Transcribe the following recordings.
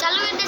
चालू कर दे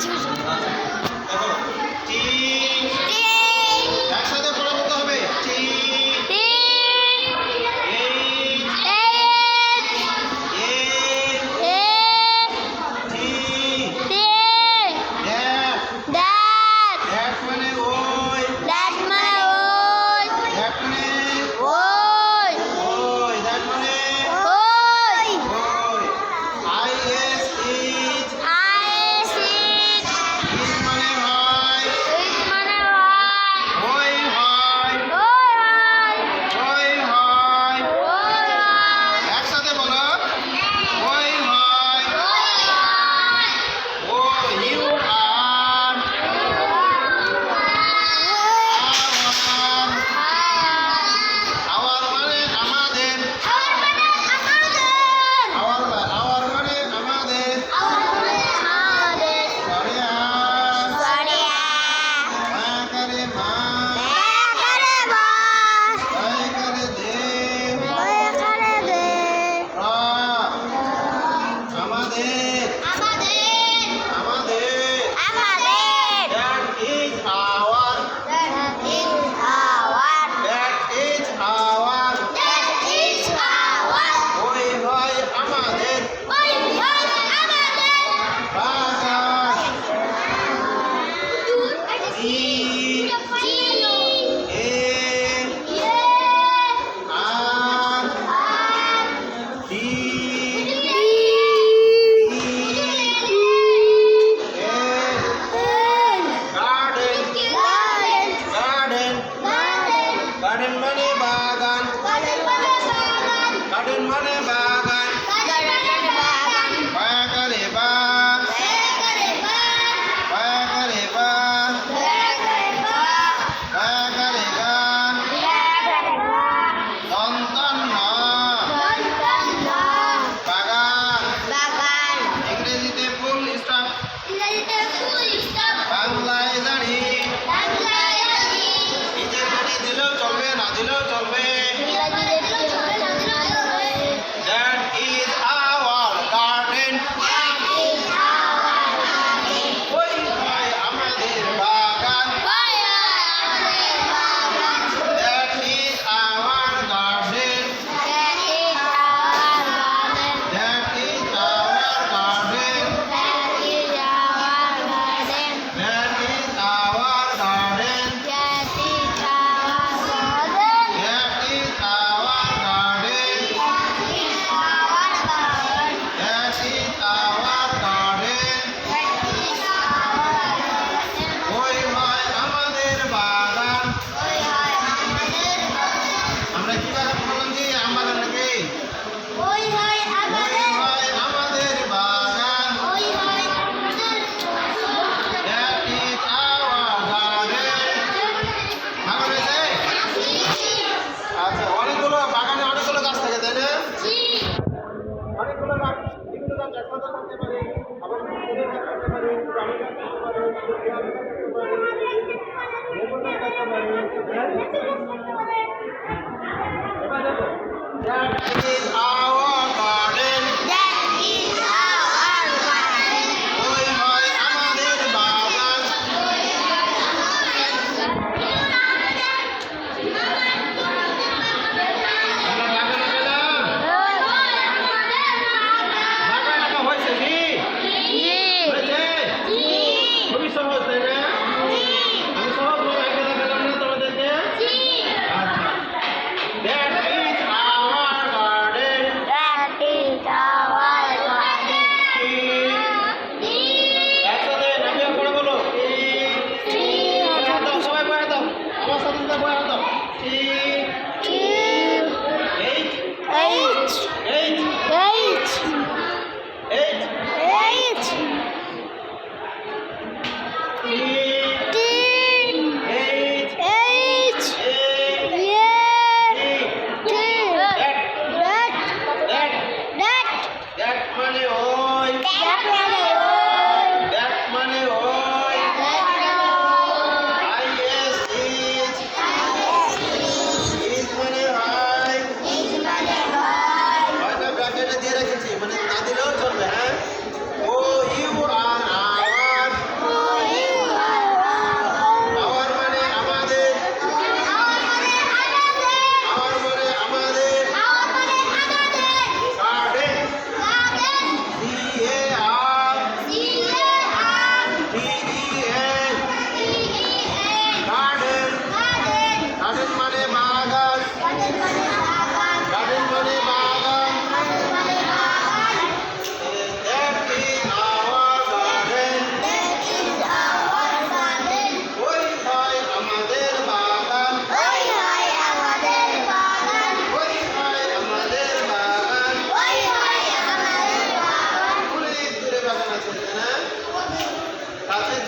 মানে বাগান। পায়া করে বা। পায়া করে বা। পায়া করে গা ইংরেজিতে ফুল স্টপ ইংরেজিতে ফুল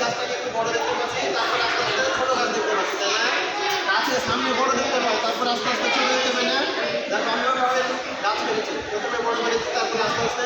গাছটাকে একটু বড় দেখতে পাচ্ছি, তারপর আস্তে আস্তে ছোটো গাছ দেখতে পাচ্ছি তাই না সামনে বড় দেখতে পাই, তারপর আস্তে আস্তে ছোটো দেখতে পাই না। দেখো, আমিও গাছ করেছি প্রথমে বড় করেছি তারপরে আস্তে আস্তে